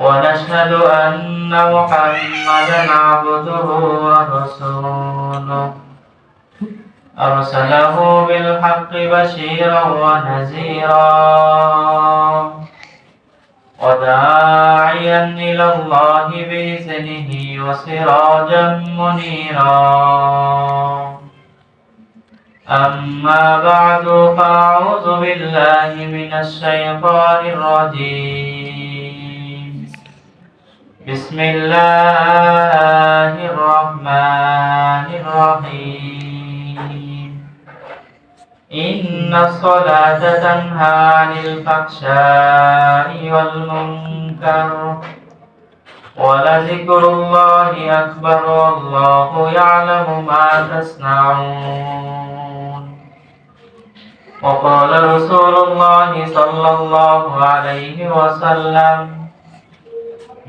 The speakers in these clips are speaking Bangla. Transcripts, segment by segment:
ونشهد أن محمدا عبده ورسوله. أرسله بالحق بشيرا ونذيرا. وداعيا إلى الله بإذنه وسراجا منيرا. أما بعد فأعوذ بالله من الشيطان الرجيم. بسم الله الرحمن الرحيم إن الصلاة تنهى عن الفحشاء والمنكر ولذكر الله أكبر والله يعلم ما تصنعون وقال رسول الله صلى الله عليه وسلم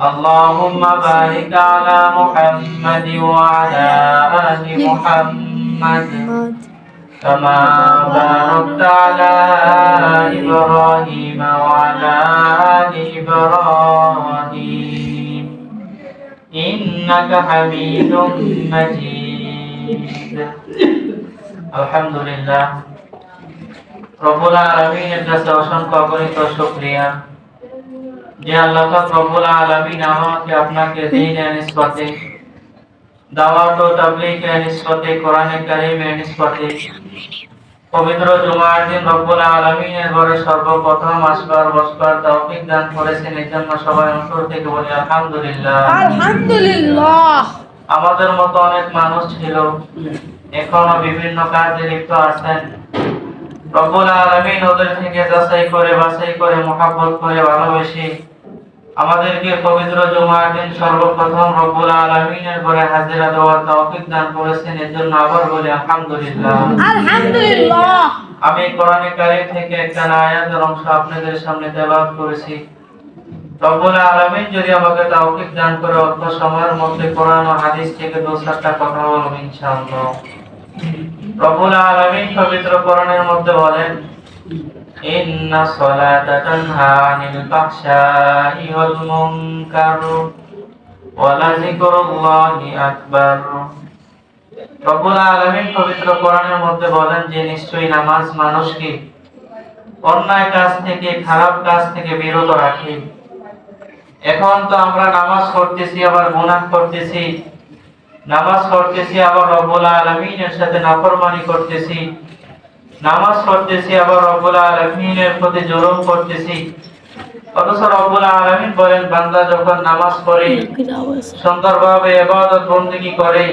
اللهم بارك على محمد وعلى آل محمد كما باركت على إبراهيم وعلى آل إبراهيم إنك حميد مجيد الحمد لله রব্বুল আলামিনের কাছে অসংখ্য অগণিত শুকরিয়া যে আল্লাহ পাক রব্বুল আলামিন আমাকে আপনাকে দ্বীনের নিসবতে দাওয়াত ও তাবলীগের নিসবতে কোরআনে কারীমের নিসবতে পবিত্র জুমার দিন রব্বুল আলামিনের ঘরে সর্বপ্রথম আসবার বসবার তৌফিক দান করেছেন এই সবাই অন্তর থেকে বলি আলহামদুলিল্লাহ। আলহামদুলিল্লাহ। আমাদের মতো অনেক মানুষ ছিল এখনও বিভিন্ন কাজে লিপ্ত আছেন। রব্বুল আলামিন ওদের থেকে যাচাই করে বাছাই করে মহাব্বত করে ভালোবেসে আমাদেরকে পবিত্র জুমার দিন সর্বপ্রথম রব্বুল আলামিনের ঘরে হাজিরা দেওয়ার তৌফিক দান করেছেন এর জন্য আবার বলি আলহামদুলিল্লাহ। আলহামদুলিল্লাহ। আমি কোরআনে কারীম থেকে একটা আয়াতের অংশ আপনাদের সামনে তেলাওয়াত করেছি। রব্বুল আলামিন যদি আমাকে তৌফিক দান করে অল্প সময়ের মধ্যে কোরআন ও হাদিস থেকে দু চারটা কথা বলব ইনশাআল্লাহ। রব্বুল আলামিন পবিত্র কোরআনের মধ্যে বলেন সলাতা তানহা আনিল ফাহশাই ওয়াল মুনকার ওয়া লাযিকরুল্লাহি আকবার। রব্বুল আলামিন পবিত্র কোরআনের মধ্যে বলেন যে নিশ্চয়ই নামাজ মানুষকে অন্যায় কাজ থেকে, খারাপ কাজ থেকে বিরত রাখে। এখন তো আমরা নামাজ পড়তেছি, আবার গুনাহ করতেছি। নামাজ পড়তেছি, আবার রব্বুল আলামিনের সাথে নাফরমানি করতেছি। নামাজ পড়তেছি, আবার রব্বুল আলামিনের প্রতি জুলুম করতেছি। অথচ আলামিন বলেন, বান্দা যখন নামাজ পড়ে, সুন্দরভাবে বন্দেগী করে,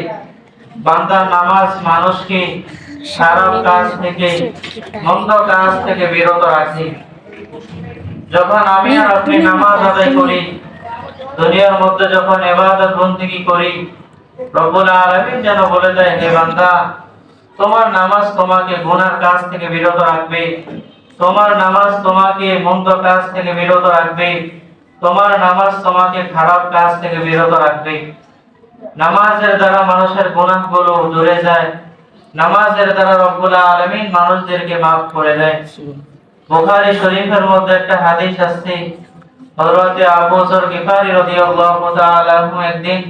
বান্দা নামাজ মানুষকে খারাপ কাজ থেকে, মন্দ কাজ থেকে বিরত রাখে। যখন আমি আর আপনি নামাজ আদায় করি, দুনিয়ার মধ্যে যখন ইবাদত বন্দেগী করি, রব্বুল আলামিন যেন বলে দেয়, হে বান্দা তোমার নামাজ তোমাকে গুনার কাজ থেকে বিরত রাখবে। তোমার নামাজ তোমাকে মন্দ কাজ থেকে বিরত রাখবে। তোমার নামাজ তোমাকে খারাপ কাজ থেকে বিরত রাখবে। নামাজের দ্বারা মানুষের গুনাহগুলো দূরে যায়। নামাজের দ্বারা রব্বুল আলামিন মানুষদেরকে মাফ করে দেয়। বুখারী শরীফের মধ্যে একটা হাদিস আছে। হযরত আবু যর গিফারি রাদিয়াল্লাহু তাআলা একদিন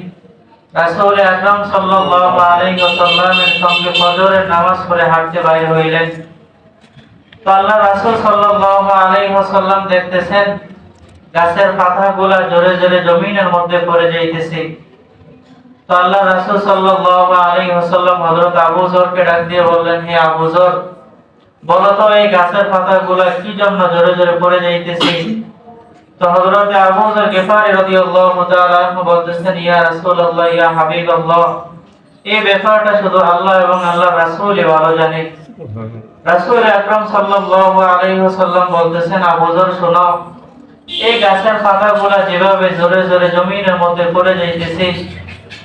রাসূল আকরাম সাল্লাল্লাহু আলাইহি ওয়াসাল্লামের সঙ্গে ফজরের নামাজ পড়ে হাঁটতে বাইর হইলেন। তো আল্লাহ রাসূল সাল্লাল্লাহু আলাইহি ওয়াসাল্লাম দেখতেছেন, গাছের পাতাগুলা জোরে জোরে জমিনের মধ্যে পড়ে যাইতেছে। তো আল্লাহ রাসূল সাল্লাল্লাহু আলাইহি ওয়াসাল্লাম হযরত আবু ডাক দিয়ে বললেন, হে আবু বলো তো এই গাছের পাতাগুলো কি জন্য জোরে জোরে পড়ে যাইতেছে? এই যেভাবে জোরে জোরে জমিনের মধ্যে পড়ে যাইতেছে,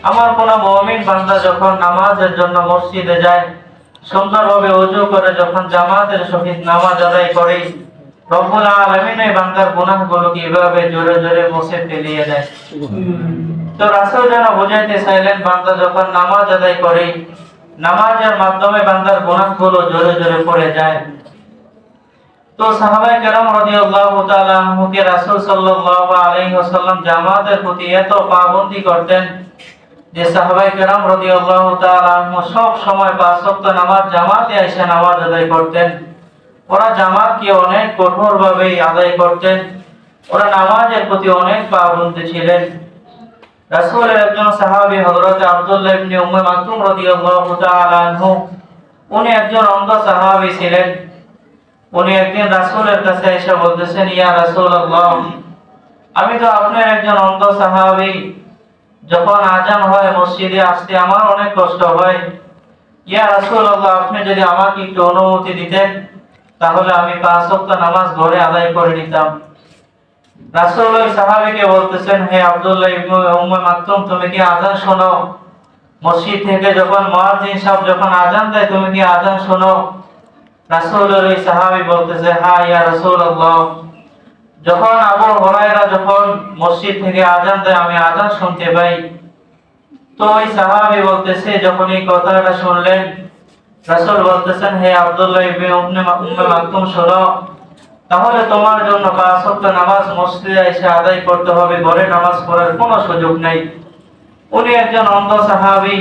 আমার কোন মুমিন বান্দা যখন নামাজের জন্য মসজিদে যায়, সুন্দরভাবে ওযু করে যখন জামাতের সহিত নামাজ আদায় করে রব্বুল এভাবে জোরে জোরে মুছে ফেলিয়ে দেয়। তো রাসূল যেন বোঝাইতে চাইলেন, বান্দা যখন নামাজ আদায় করে, নামাজের মাধ্যমে বান্দার গুনাহগুলো জোরে জোরে পড়ে যায়। তো সাহাবায়ে কেরাম রাদিয়াল্লাহু তাআলা রাসূল সাল্লাল্লাহু আলাইহি ওয়াসাল্লাম জামাতের প্রতি এত পাবন্দি করতেন যে সাহাবায়ে কেরাম রাদিয়াল্লাহু তাআলা সব সময় পাঁচ ওয়াক্ত নামাজ, জামাতে এসে নামাজ আদায় করতেন। ওরা জামাতকে অনেক কঠোরভাবে আদায় করতেন। ওরা নামাজের প্রতি অনেক পাবন্দি ছিলেন। রাসূলের একজন সাহাবী হযরত আব্দুল্লাহ ইবনে উম্মে মাকতুম রাদিয়াল্লাহু তাআলা আনহু, উনি একজন অন্ধ সাহাবী ছিলেন। উনি একদিন রাসূলের কাছে এসে বলতেছেন, ইয়া রাসূলুল্লাহ, আমি তো আপনার একজন অন্ধ সাহাবী। যখন আজান হয় মসজিদে আসতে আমার অনেক কষ্ট হয়। ইয়া রাসূলুল্লাহ, আপনি যদি আমাকে একটু অনুমতি দিতেন তাহলে আমি পাঁচ ওয়াক্ত নামাজ ঘরে আদায় করে নিতাম। বলতেছেন, হে তুমি কি শোনো? মসজিদ থেকে যখন যখন দেয়, তুমি কি শোনো? বলতেছে হ্যাঁ ইয়া রাসূলুল্লাহ। যখন আবু হুরায়রা যখন মসজিদ থেকে আজান দেয়, আমি আজান শুনতে পাই। তো ওই সাহাবী বলতেছে যখন এই কথাটা শুনলেন রাসূল বলতেছেন, হে আব্দুল্লাহ ইবনে উম্মে মাকতুম, শোনো, তাহলে তোমার জন্য পাঁচ ওয়াক্ত নামাজ মসজিদে এসে আদায় করতে হবে, ঘরে নামাজ পড়ার কোনো সুযোগ নেই। উনি একজন অন্ধ সাহাবী,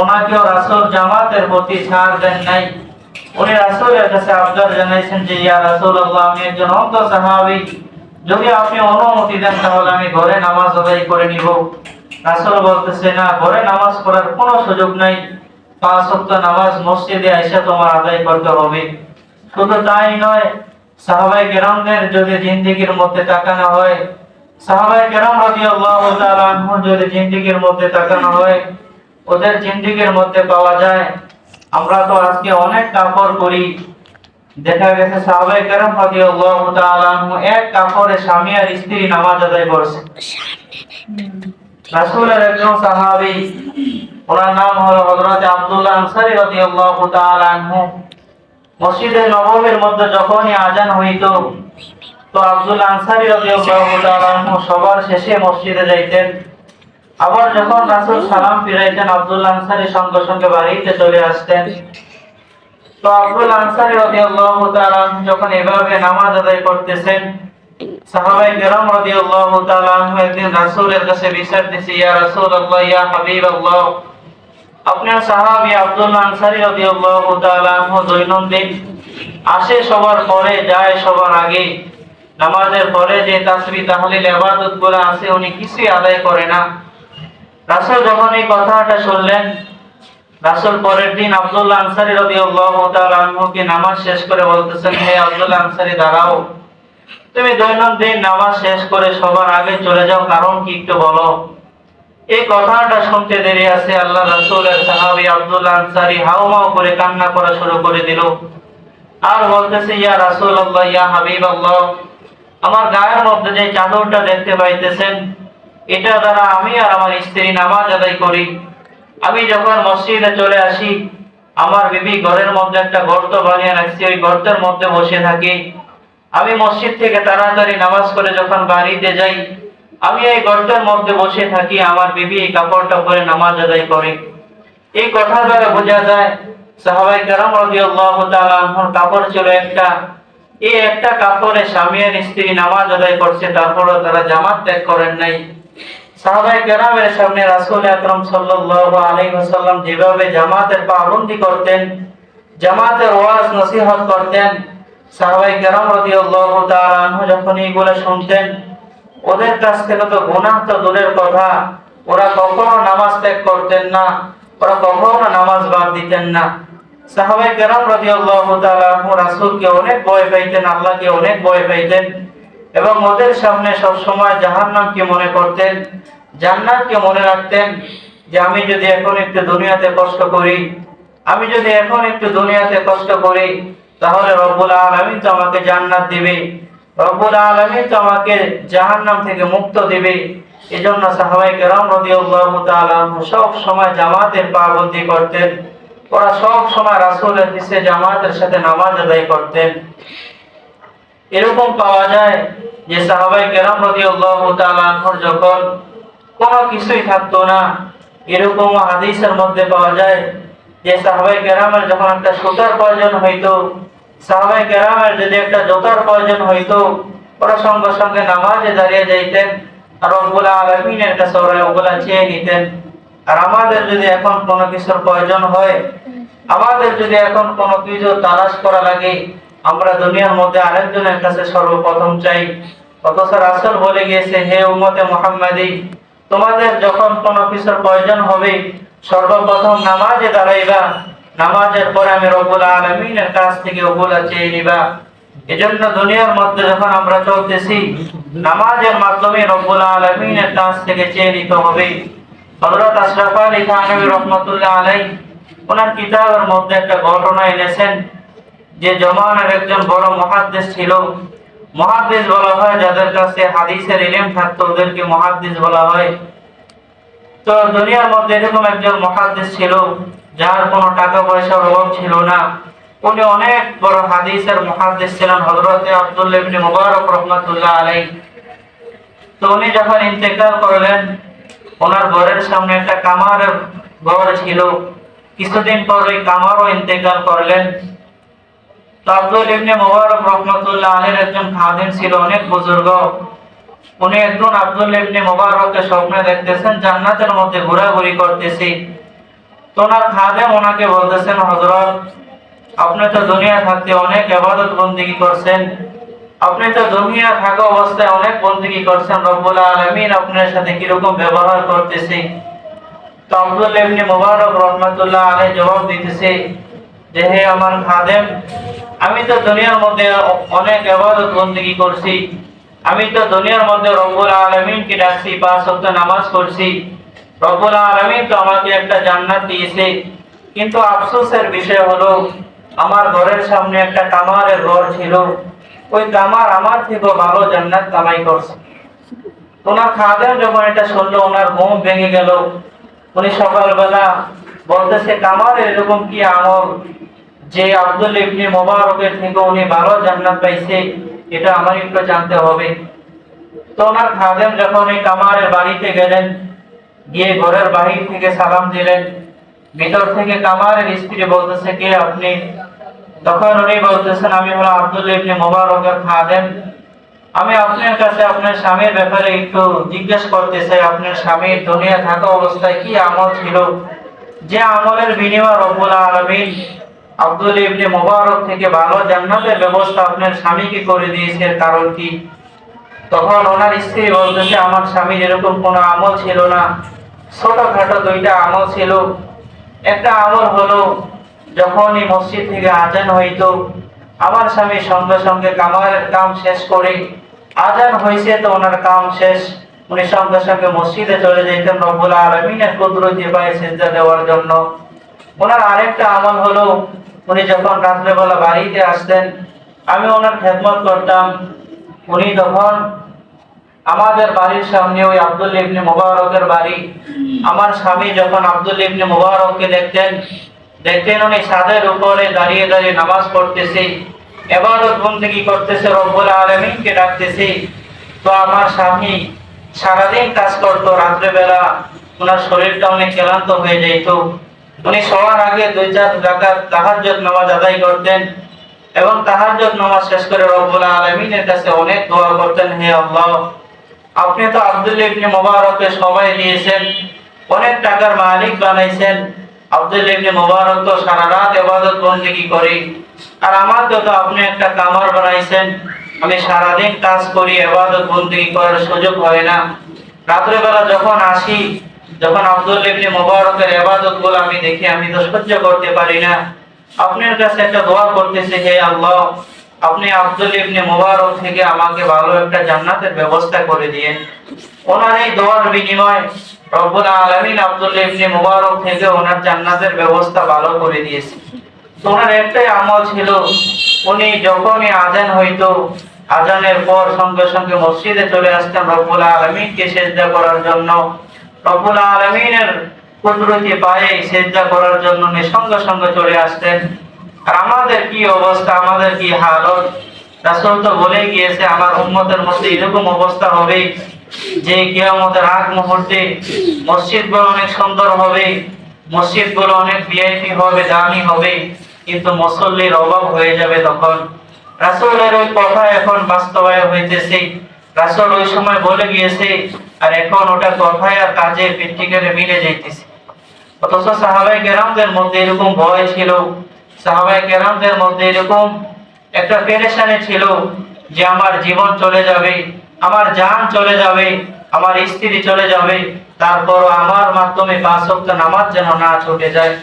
ওনাকেও রাসূল জামাতের প্রতি ছাড় দেন নাই। উনি রাসূলের কাছে আবদার জানাইছেন যে, ইয়া রাসূলুল্লাহ, আমি একজন অন্ধ সাহাবী, যদি আপনি অনুমতি দেন, তাহলে আমি ঘরে নামাজ আদায় করে নিব। রাসূল বলতেছে, না, ঘরে নামাজ পড়ার কোনো সুযোগ নাই। পাঁচ ওয়াক্ত নামাজ মসজিদে এসে তোমার আদায় করতে হবে। শুধু তাই নয় সাহাবাই কেরামদের যদি জিন্দিগির মধ্যে তাকানো হয় সাহাবাই কেরাম তাআলা আনহু যদি জিন্দিগির মধ্যে তাকানো হয়, ওদের জিন্দিগির মধ্যে পাওয়া যায়। আমরা তো আজকে অনেক কাপড় করি দেখা গেছে সাহাবাই কেরাম তাআলা আনহু এক কাপড়ে স্বামী আর স্ত্রী নামাজ আদায় করছে। রাসূলের একজন সাহাবী ওনার নাম হলো হযরত আব্দুল্লাহ আনসারী রাদিয়াল্লাহু তাআলা আনহু। মসজিদে নববীর মধ্যে যখনই আজান হইত, তো আব্দুল আনসারী রাদিয়াল্লাহু তাআলা আনহু সবার শেষে মসজিদে যাইতেন। আবার যখন রাসূল সালাম ফিরাইতেন আব্দুল আনসারী সঙ্গে সঙ্গে বাড়িতে চলে আসতেন। তো আব্দুল আনসারী রাদিয়াল্লাহু তাআলা আনহু যখন এভাবে নামাজ আদায় করতেছেন, সাহাবায়ে কেরাম রাদিয়াল্লাহু তাআলা আনহু একদিন রাসূলের কাছে বিচার দিছে, ইয়া রাসূলুল্লাহ, ইয়া হাবিবাল্লাহ। আপনার সাহাবী আব্দুল্লাহ আনসারী রাদিয়াল্লাহু তাআলা দৈনন্দিন আসে সবার পরে, যায় সবার আগে। নামাজের পরে যে তাহলিল ইবাদত উনি কিছুই আদায় করে না। রাসূল যখন এই কথাটা শুনলেন, রাসূল পরের দিন আনসারী রাদিয়াল্লাহু তাআলা আনহুকে নামাজ শেষ করে বলতেছেন, হে আনসারী, দাঁড়াও। তুমি দৈনন্দিন নামাজ শেষ করে সবার আগে চলে যাও, কারণ কি একটু বলো? এই কথাটা শুনতে দেরি আছে। আল্লাহ রাসূলের সাহাবী আব্দুল্লাহ আনসারী হাউমাউ করে কান্না করা শুরু করে দিল। আর বলতেছে, ইয়া রাসূলুল্লাহ, ইয়া হাবিবাল্লাহ, আমার গায়ের মধ্যে যে চাদরটা দেখতে পাইতেছেন, এটা দ্বারা আমি আর আমার স্ত্রী নামাজ আদায় করি। আমি যখন মসজিদে চলে আসি, আমার বিবি ঘরের মধ্যে একটা গর্ত বানিয়ে রাখছি, ওই গর্তের মধ্যে বসে থাকি। আমি মসজিদ থেকে তাড়াতাড়ি নামাজ করে যখন বাড়িতে যাই আমি এই গর্তের মধ্যে বসে থাকি, আমার বিবি এই কাপড়টা পরে নামাজ আদায় করে। এই কথা দ্বারা বোঝা যায়, সাহাবাই কারাম রাদিয়াল্লাহু কাপড় ছিল একটা। এই একটা কাপড়ে স্বামী আর স্ত্রী নামাজ আদায় করছে, তারপরও তারা জামাত ত্যাগ করেন নাই। সাহাবাই কেরামের সামনে রাসুল আকরাম সাল্লাল্লাহু আলাইহি ওয়াসাল্লাম যেভাবে জামাতের পাবন্দি করতেন, জামাতের ওয়াজ নসিহত করতেন, সাহাবাই কেরাম রাদিয়াল্লাহু যখন এইগুলো শুনতেন ওদের কাছ থেকে তো গুনাহ তো দূরের কথা। ওরা কখনো নামাজ ত্যাগ করতেন না, ওরা কখনো নামাজ বাদ দিতেন না। সাহাবাই কেরাম রাদিয়াল্লাহু তাআলা আনহু রাসূলকে অনেক ভয় পাইতেন, আল্লাহকে অনেক ভয় পাইতেন। এবং ওদের সামনে সব সময় জাহান্নামকে মনে করতেন? জান্নাতকে মনে রাখতেন? যে আমি যদি এখন একটু দুনিয়াতে কষ্ট করি, আমি যদি এখন একটু দুনিয়াতে কষ্ট করি, তাহলে রব্বুল আলামিন তো আমাকে জান্নাত দিবে। রব্বুল আলামিন তো জাহান্নাম থেকে মুক্ত এজন্য সাহাবাই কেরাম সব সময় জামাতের পাবন্দি করতেন। ওরা সব সময় জামাতের সাথে নামাজ আদায় করতেন। এরকম পাওয়া যায় যে সাহাবাই কেরাম রাদিয়াল্লাহু তাআলা আনহুর যখন কোনো কিছুই থাকতো না, এরকম হাদিসের মধ্যে পাওয়া যায় যে সাহাবাই কেরামের যখন একটা সুতার প্রয়োজন হইতো সাহাবাই কেরামের যদি একটা জোতার প্রয়োজন হইতো, ওরা সঙ্গে সঙ্গে নামাজে দাঁড়িয়ে যাইতেন আর ওগুলা আলমিনের কাছে ওরা ওগুলা চেয়ে নিতেন। আর আমাদের যদি এখন কোনো কিছুর প্রয়োজন হয়, আমাদের যদি এখন কোনো কিছু তালাশ করা লাগে, আমরা দুনিয়ার মধ্যে আরেকজনের কাছে সর্বপ্রথম চাই। অথচ রাসূল বলে গিয়েছে, হে উম্মতে মুহাম্মাদি, তোমাদের যখন কোনো কিছুর প্রয়োজন হবে, সর্বপ্রথম নামাজে দাঁড়াইবা। নামাজের পরে আমি রব্বুল আলামিনের কাছ থেকে ওগুলা চেয়ে নিবা। এজন্য দুনিয়ার মধ্যে যখন আমরা চলতেছি, নামাজের মাধ্যমে রব্বুল আলামিনের কাছ থেকে চেয়ে নিতে হবে। হযরত আশরাফ আলী থানভী রহমাতুল্লাহ আলাইহি, ওনার কিতাবের মধ্যে একটা ঘটনা এনেছেন, যে জমানার একজন বড় মহাদ্দেশ ছিল। মহাদ্দেশ বলা হয়, যাদের কাছে হাদিসের ইলম থাকতো, ওদেরকে মহাদ্দেশ বলা হয়। তো দুনিয়ার মধ্যে এরকম একজন মহাদ্দেশ ছিল যার কোনো টাকা পয়সার অভাব ছিল না। উনি অনেক বড় হাদিসের মহাদ্দেশ ছিলেন, হযরত আব্দুল্লাহ মুবারক রহমাতুল্লাহ আলাইহি। তো উনি যখন ইন্তেকাল করলেন, ওনার ঘরের সামনে একটা কামারের ঘর ছিল। কিছুদিন পর ওই কামারও ইন্তেকাল করলেন। তো আব্দুল ইবনে মুবারক রহমাতুল্লাহ আলাইহির একজন খাদেম ছিল, অনেক বুজুর্গ। উনি একজন আব্দুল ইবনে মুবারককে স্বপ্নে দেখতেছেন, জান্নাতের মধ্যে ঘোরাঘুরি করতেছে। তো ওনার খাদেম ওনাকে বলতেছেন হজরত আপনি তো দুনিয়া থাকতে অনেক ইবাদত বন্দেগী করছেন। আপনি তো দুনিয়া থাকা অবস্থায় অনেক বন্দেগী করছেন। রব্বুল আলামিন আপনার সাথে কীরকম ব্যবহার করতেছে? তো আব্দুল ইবনে মুবারক রহমাতুল্লাহ আলাইহি জবাব দিতেছে, যে হে আমার খাদেম, আমি তো দুনিয়ার মধ্যে অনেক ইবাদত বন্দেগী করছি। আমি তো দুনিয়ার মধ্যে রব্বুল আলামিনকে ডাকছি, পাঁচ ওয়াক্ত নামাজ পড়ছি। রব্বুল আলামিন তো আমাকে একটা জান্নাত দিয়েছে। কিন্তু আফসোসের বিষয় হলো, আমার ঘরের সামনে একটা কামারের ঘর ছিল। ওই কামার আমার থেকেও ভালো জান্নাত কামাই করছে। ওনার খাদেম যখন এটা শুনলো, ওনার ঘুম ভেঙে গেল। উনি সকালবেলা বলতেছে কামার এরকম কি আমল যে আব্দুল ইবনে মোবারকের থেকে উনি ভালো জান্নাত পাইছে? এটা আমার একটু জানতে হবে। তো ওনার খাদেম যখন এই কামারের বাড়িতে গেলেন গিয়ে ঘরের বাহির থেকে সালাম দিলেন। ভিতর থেকে কামারের স্ত্রী বলতেছে, কে আপনি? তখন উনি বলতেছেন, আমি হলো আব্দুল ইবনে মোবারকের খাদেম। আমি আপনার কাছে আপনার স্বামীর ব্যাপারে একটু জিজ্ঞেস করতে চাই। আপনার স্বামীর দুনিয়া থাকা অবস্থায় কি আমল ছিল? যে আমলের বিনিময় রব্বুল আলামিন আব্দুল ইবনে মোবারক থেকে ভালো জান্নাতের ব্যবস্থা আপনার স্বামীকে করে দিয়েছে, কারণ কি? তখন ওনার স্ত্রী বলতেছে, আমার স্বামীর এরকম কোনো আমল ছিল না। ছোটখাটো দুইটা আমল ছিল। একটা আমল হলো, যখনই মসজিদ থেকে আজান হইতো, আমার স্বামী সঙ্গে সঙ্গে কামারের কাম শেষ করে, আজান হয়েছে তো ওনার কাম শেষ, উনি সঙ্গে সঙ্গে মসজিদে চলে যেতেন রব্বুল আলমিনের কুদরতি পায়ে সেজদা দেওয়ার জন্য। ওনার আরেকটা আমল হলো, উনি যখন রাত্রেবেলা বাড়িতে আসতেন, আমি ওনার খেদমত করতাম। উনি তখন আমাদের বাড়ির সামনে ওই আব্দুল ইবনে মুবারকের বাড়ি। আমার স্বামী যখন আব্দুল ইবনে মুবারককে দেখতেন দেখতেন উনি ছাদের উপরে দাঁড়িয়ে দাঁড়িয়ে নামাজ পড়তেছে। এবাদত বন্দেগী করতেছে? রব্বুল আলমিনকে ডাকতেছে। তো আমার স্বামী সারাদিন কাজ করতো, রাত্রেবেলা ওনার শরীরটা অনেক ক্লান্ত হয়ে যেত উনি সবার আগে দুই চার রাকাত তাহাজ্জুদ নামাজ আদায় করতেন এবং তাহাজ্জুদ নামাজ শেষ করে রব্বুল আলামিনের কাছে অনেক দোয়া করতেন, হে আল্লাহ। আপনি তো আব্দুল ইবনে মুবারককে সময় দিয়েছেন, অনেক টাকার মালিক বানাইছেন। আব্দুল ইবনে মুবারক তো সারা রাত ইবাদত বন্দেগী করে আর আমাকে তো আপনি একটা কামার বানাইছেন। আমি সারাদিন কাজ করি, ইবাদত বন্দেগী করার সুযোগ হয় না। রাত্রেবেলা যখন আসি, যখন আব্দুল ইবনে মুবারকের ইবাদতগুলো আমি দেখি, আমি তো সহ্য করতে পারি না। আপনার কাছে একটা দোয়া করতেছি, হে আল্লাহ আপনি আব্দুল ইবনে মুবারক থেকে আমাকে ভালো একটা জান্নাতের ব্যবস্থা করে দিয়েন। ওনার এই দোয়ার বিনিময়ে রব্বুল আলামিন আব্দুল ইবনে মুবারক থেকে ওনার জান্নাতের ব্যবস্থা ভালো করে দিয়েছে। ওনার একটাই আমল ছিল, উনি যখনই আজান হইতো, আজানের পর সঙ্গে সঙ্গে মসজিদে চলে আসতেন রব্বুল আলমিনকে সেজদা করার জন্য। রব্বুল আলমিনের কুদরতি পায়ে সেজদা করার জন্য উনি সঙ্গে সঙ্গে চলে আসতেন। আর আমাদের কি অবস্থা, আমাদের কি হালত? রাসূল তো বলে গিয়েছে, আমার উম্মতের মধ্যে এরকম অবস্থা হবে যে কিয়ামতের আগ মুহূর্তে মসজিদগুলো অনেক সুন্দর হবে মসজিদগুলো অনেক ভিআইপি হবে, দামি হবে, কিন্তু মুসল্লির অভাব হয়ে যাবে তখন। রাসূলের ওই কথা এখন বাস্তবায়ন হইতেছে। রাসূল ওই সময় বলে গিয়েছে, আর এখন ওটা কথায় আর কাজে প্র্যাকটিক্যালে মিলে যাইতেছে। অথচ সাহাবাই কেরামদের মধ্যে এরকম ভয় ছিল। সাহাবাই কেরামদের মধ্যে এরকম একটা পেরেশানি ছিল যে আমার জীবন চলে যাবে, আমার জান চলে যাবে, আমার স্ত্রী চলে যাবে তারপর আমার মাধ্যমে পাঁচ ওয়াক্ত নামাজ যেন না ছুটে যায়।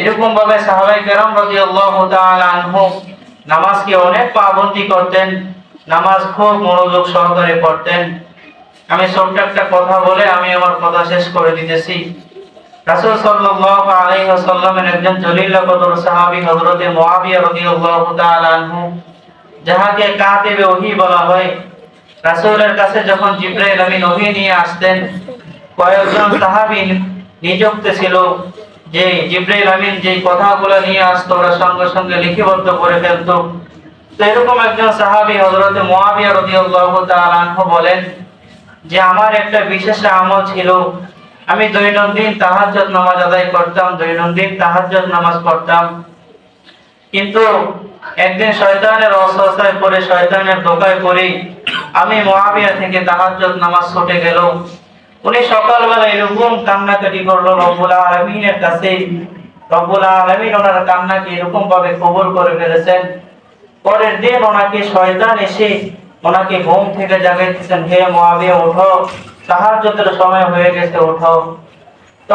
এরকম ভাবে সাহাবাই কেরাম রাদিয়াল্লাহু তাআলা আনহু নামাজকে অনেক পাবন্দি করতেন, নামাজ খুব মনোযোগ সহকারে পড়তেন। আমি ছোট্ট একটা কথা বলে আমি আমার কথা শেষ করে দিতেছি। রাসূল সাল্লাল্লাহু আলাইহি ওয়াসাল্লামের একজন জলিল কদর সাহাবী হযরতে মুআবিয়া রাদিয়াল্লাহু তাআলা আনহু, যাহাকে কাতিবে ওহী বলা হয়, রাসূলের কাছে যখন জিবরাইল আমিন ওহী নিয়ে আসতেন, কয়েকজন সাহাবী নিযুক্ত ছিল যে জিবরাইল আমিন যে কথাগুলো নিয়ে আসতো ওরা সঙ্গে সঙ্গে লিপিবদ্ধ করে ফেলতো। তো এরকম একজন সাহাবী হযরতে মুআবিয়া রাদিয়াল্লাহু তাআলা বলেন যে, আমার একটা বিশেষ আমল ছিল আমি দৈনন্দিন তাহাজ্জুদ নামাজ আদায় করতাম, দৈনন্দিন তাহাজ্জুদ নামাজ পড়তাম। কিন্তু একদিন শয়তানের অসহসায় পড়ে শয়তানের ধোকায় পড়ে আমি মহাবিয়া থেকে তাহাজ্জুদ নামাজ ছুটে গেল। উনি সকালবেলা এরকম কান্নাকাটি করল, রব্বুল আলামিনের কাছে, রব্বুল আলামিন ওনার কান্নাকে এরকম ভাবে কবুল করে ফেলেছেন। পরের দিন ওনাকে শয়তান এসে ওনাকে ঘুম থেকে জাগাইতেছেন, হে মহাবিয়া ওঠো। তাহাজ্জুদের সময় হয়ে গেছে, ওঠো। তো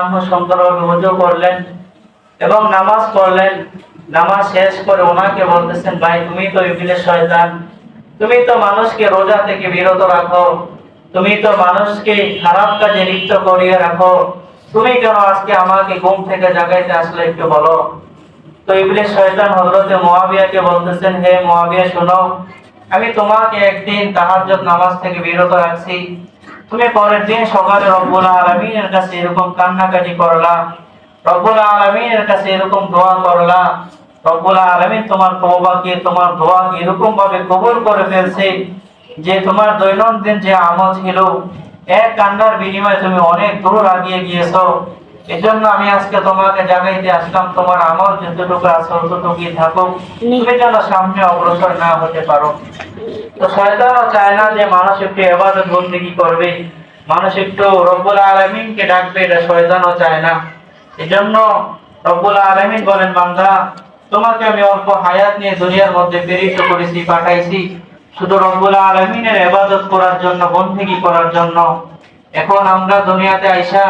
আনহু সুন্দরভাবে ওযু করলেন এবং নামাজ নামাজ শেষ করে ওনাকে বলতেছেন, ভাই, তুমি তো শয়তান। তুমি তো মানুষকে রোজা থেকে বিরত রাখো। তুমি তো মানুষকে খারাপ কাজে লিপ্ত করিয়ে রাখো। তুমি কেন আজকে আমাকে ঘুম থেকে জাগাইতে আসলে একটু বলো? তো ইবলিস শয়তান হযরতে মুআবিয়াকে বলতেছেন, হে মুআবিয়া, শোনো আমি তোমাকে একদিন তাহাজ্জুদ নামাজ থেকে বিরত রাখছি তুমি পরের দিন সকালে রব্বুল আলামিনের কাছে এরকম কান্নাকাটি করলা। রব্বুল আলামিনের কাছে এরকম দোয়া করলা। রব্বুল আলামিন তোমার তওবাকে, তোমার দোয়াকে এরকম ভাবে কবুল করে ফেলছে যে তোমার দৈনন্দিন যে আমল ছিল, এক কান্নার বিনিময়ে তুমি অনেক দূর আগিয়ে গিয়েছো। এজন্য আমি আজকে তোমাকে জাগাইতে আসলাম তোমার আমল যতটুকু আছে ততটুকুই থাকুক তুমি যেন সামনে অগ্রসর না হতে পারো। তো শয়তানও চায় না যে মানুষ একটু এবাদত বন্দেগী করবে। মানুষ একটু রব্বুল আলমিনকে ডাকবে এটা শয়তানও চায় না। এজন্য রব্বুল আলমিন বলেন বান্দা তোমাকে আমি অল্প হায়াত নিয়ে দুনিয়ার মধ্যে প্রেরিত করেছি পাঠাইছি। শুধু রব্বুল আলমিনের এবাদত করার জন্য বন্দেগী করার জন্য। এখন আমরা দুনিয়াতে আইসা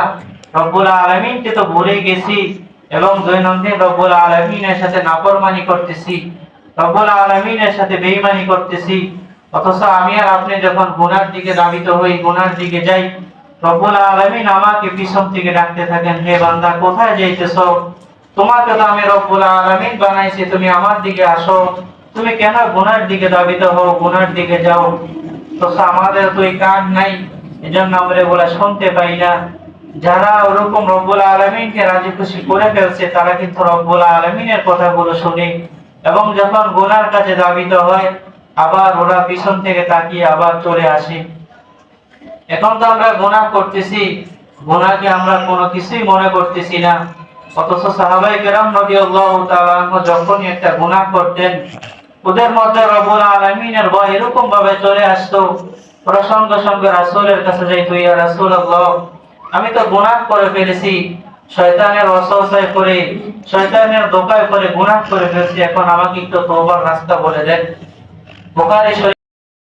রব্বুল আলমিনকে তো ভুলে গেছি এবং দৈনন্দিন রব্বুল আলমিনের সাথে নাফরমানি করতেছি। রব্বুল আলমিনের সাথে বেইমানি করতেছি। অথচ আমি আর আপনি যখন গুনার দিকে দাবিত হই, গুনার দিকে যাই, রব্বুল আলমিন আমাকে পিছন থেকে ডাকতে থাকেন, হে বান্দা, কোথায় যাইতেছ? তোমাকে তো আমি রব্বুল আলমিন বানাইছি, তুমি আমার দিকে আসো। তুমি কেন গুনার দিকে দাবিত হও, গুনার দিকে যাও? তো আমাদের তো এই কাজ নাই, এজন্য আমরা এগুলা শুনতে পাই না। যারা ওরকম রব্বুল আলমিনকে রাজি খুশি করে ফেলছে, তারা কিন্তু রব্বুল আলমিনের কথাগুলো শুনে এবং যখন গুনার কাছে দাবিত হয়, আবার ওরা পিছন থেকে তাকিয়ে আবার চলে আসে। এখন তো আমরা গুনাহ করতেছি, গুনাহকে আমরা কোনো কিছুই মনে করতেছি না। অথচ সাহাবাই কেরাম তাআলা যখনই একটা গুনাহ করতেন, ওদের মধ্যে রব্বুল আলমিনের ভয় এরকম ভাবে চলে আসতো। ওরা সঙ্গে সঙ্গে রাসূলের কাছে যাইতো, ইয়া রাসূলুল্লাহ আমি তো গুনাহ করে ফেলেছি। শয়তানের ওয়াসওয়াসায় করে, শয়তানের দোকায় করে গুনাহ করে ফেলেছি। এখন আমাকে একটু তওবার রাস্তা বলে দেন। বুখারী